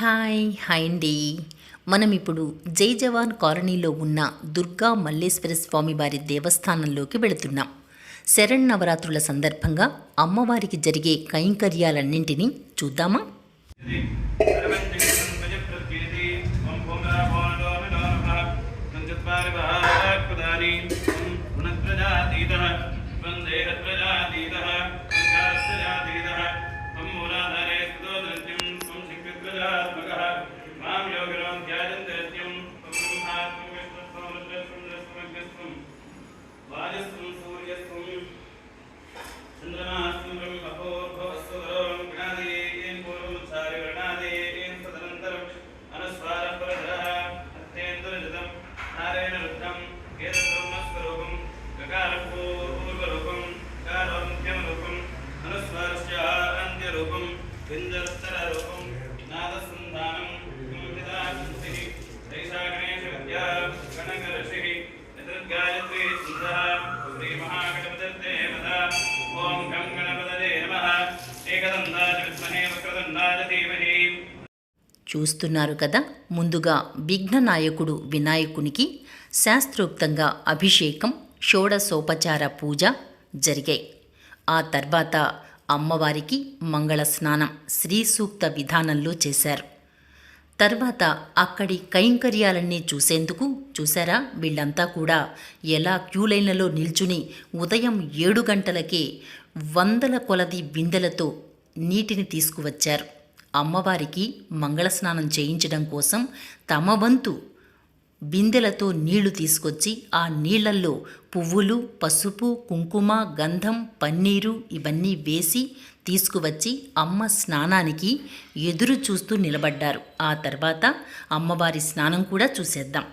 Hi hi అండి. మనం ఇప్పుడు జై జవాన్ కాలనీలో ఉన్న దుర్గా మల్లేశ్వర స్వామి వారి దేవస్థానంలోకి వెళుతున్నాం. శరణ్ సందర్భంగా అమ్మవారికి జరిగే కైంకర్యాలన్నింటినీ చూద్దామా? వాజస్వం రుద్రం గకారపూర్వరూపం కారోంత్యమరూపం అనుస్వారస్య అంత్యరూపం బిందరుత్తరరూపం నాదసంధానం గణేశ విద్యా గణకర్షిः గాయత్రీ సుందర శ్రీ మహాగణపతే ఓం గం నమ విద్మహే వక్రదండాయ ధీమహి చూస్తున్నారు కదా. ముందుగా విఘ్ననాయకుడు వినాయకునికి శాస్త్రోక్తంగా అభిషేకం షోడసోపచార పూజ జరిగాయి. ఆ తర్వాత అమ్మవారికి మంగళ స్నానం శ్రీ సూక్త విధానంలో చేశారు. తర్వాత అక్కడి కైంకర్యాలన్నీ చూసేందుకు చూసారా వీళ్ళంతా కూడా ఎలా క్యూ లైన్లలో నిల్చుని ఉదయం ఏడు గంటలకే వందల కొలది బిందెలతో నీటిని తీసుకువచ్చారు. అమ్మవారికి మంగళ స్నానం చేయించడం కోసం తమ వంతు బిందెలతో నీళ్ళు తీసుకొచ్చి ఆ నీళ్ళల్లో పువ్వులు పసుపు కుంకుమ గంధం పన్నీరు ఇవన్నీ వేసి తీసుకువచ్చి అమ్మ స్నానానికి ఎదురు చూస్తూ నిలబడ్డారు. ఆ తర్వాత అమ్మవారి స్నానం కూడా చూసేద్దాం.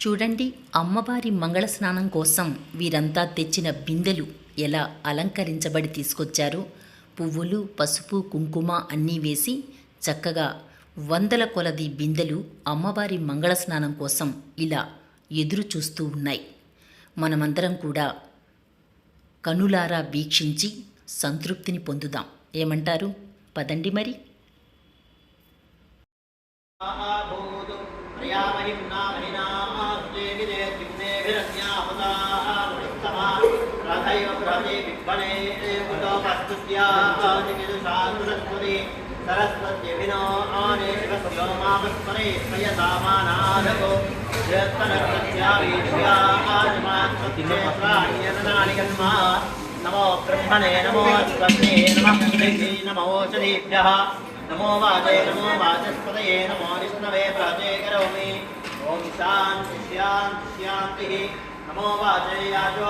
చూడండి అమ్మవారి మంగళ స్నానం కోసం వీరంతా తెచ్చిన బిందెలు ఎలా అలంకరించబడి తీసుకొచ్చారు. పువ్వులు పసుపు కుంకుమ అన్నీ వేసి చక్కగా వందల కొలది బిందెలు అమ్మవారి మంగళ స్నానం కోసం ఇలా ఎదురు చూస్తూ ఉన్నాయి. మనమందరం కూడా కనులారా వీక్షించి సంతృప్తిని పొందుదాం. ఏమంటారు? పదండి మరి. बृहति विह्वने उतोपस्तुत्यादिविदुषासुरस्वति सरस्वत्यभिनो आने शिवस्यो मामस्मरे स्वयसामानाधको यत्तनकृत्यावीर्याजमात्मत्येत्राण्यननानि गन्मा नमो ब्रह्मणे नमो स्वस्ते नमः श्रीः नमो शरीभ्यः नमो वाचे नमो वाचस्पतये नमो विष्णवे प्राचे करोमि ॐ शान्ति शान्ति शान्तिः नमो वाचे याजो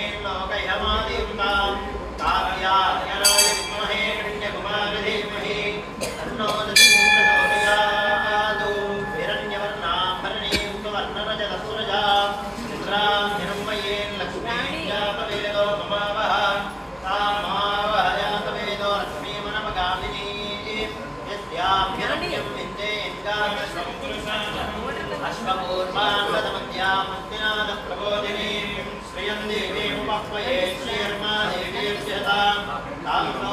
श्रियं देवीमुपह्वये श्रीर्मा देवीर्ष्यतां ताम्रो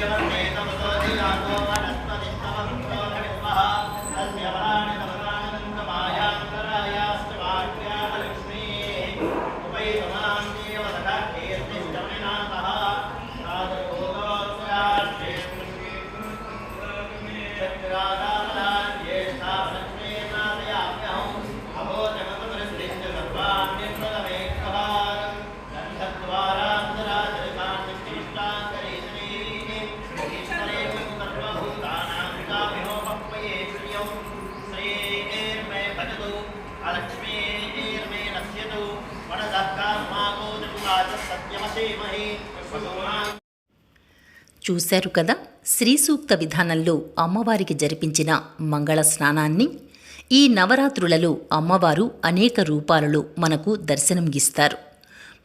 Thank you. చూశారు కదా శ్రీ సూక్త విధానంలో అమ్మవారికి జరిపించిన మంగళ స్నానాన్ని. ఈ నవరాత్రులలో అమ్మవారు అనేక రూపాలలో మనకు దర్శనం ఇస్తారు.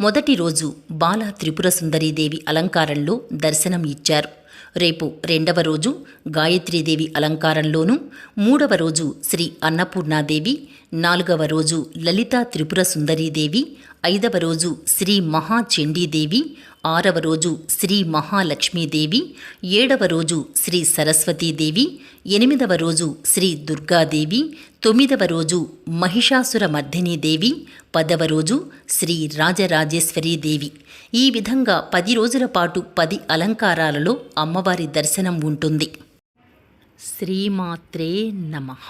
మొదటి రోజు బాల త్రిపుర సుందరీదేవి అలంకారంలో దర్శనం ఇచ్చారు. రేపు రెండవ రోజు గాయత్రీదేవి అలంకారంలోనూ మూడవ రోజు శ్రీ అన్నపూర్ణాదేవి నాలుగవ రోజు లలితా త్రిపుర సుందరీదేవి ఐదవ రోజు శ్రీ మహాచండీదేవి ఆరవ రోజు శ్రీ మహాలక్ష్మీదేవి ఏడవ రోజు శ్రీ సరస్వతీదేవి ఎనిమిదవ రోజు శ్రీ దుర్గాదేవి తొమ్మిదవ రోజు మహిషాసుర మర్దినీదేవి పదవ రోజు శ్రీ రాజరాజేశ్వరీదేవి. ఈ విధంగా పది రోజుల పాటు పది అలంకారాలలో అమ్మవారి దర్శనం ఉంటుంది. శ్రీమాత్రే నమః.